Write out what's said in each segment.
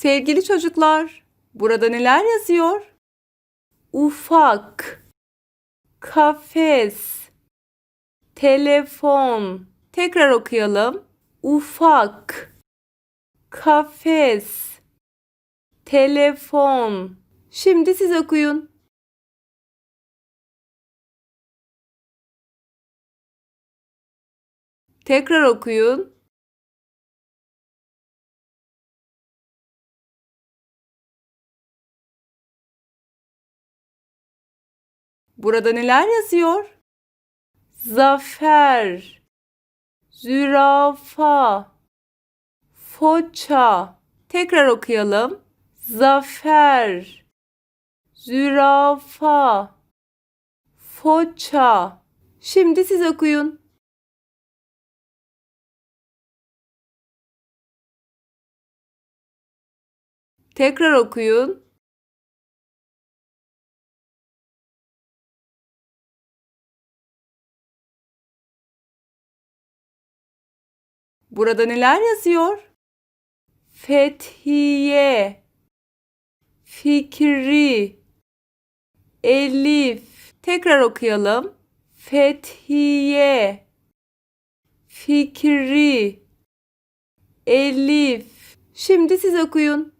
Sevgili çocuklar, burada neler yazıyor? Ufak, kafes, telefon. Tekrar okuyalım. Ufak, kafes, telefon. Şimdi siz okuyun. Tekrar okuyun. Burada neler yazıyor? Zafer, zürafa, foça. Tekrar okuyalım. Zafer, zürafa, foça. Şimdi siz okuyun. Tekrar okuyun. Burada neler yazıyor? Fethiye, Fikri, Elif. Tekrar okuyalım. Fethiye, Fikri, Elif. Şimdi siz okuyun.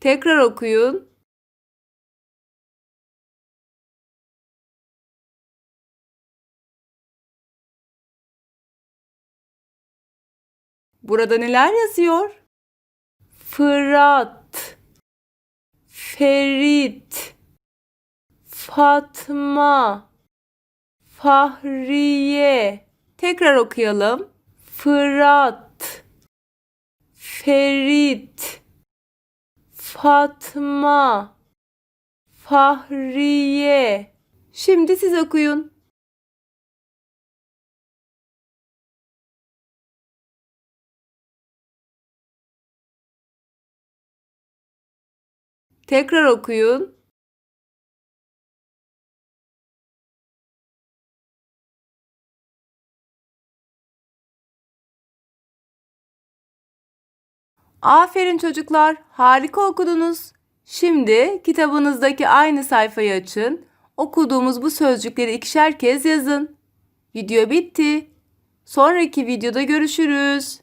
Tekrar okuyun. Burada neler yazıyor? Fırat, Ferit, Fatma, Fahriye. Tekrar okuyalım. Fırat, Ferit, Fatma, Fahriye. Şimdi siz okuyun. Tekrar okuyun. Aferin çocuklar, harika okudunuz. Şimdi kitabınızdaki aynı sayfayı açın. Okuduğumuz bu sözcükleri ikişer kez yazın. Video bitti. Sonraki videoda görüşürüz.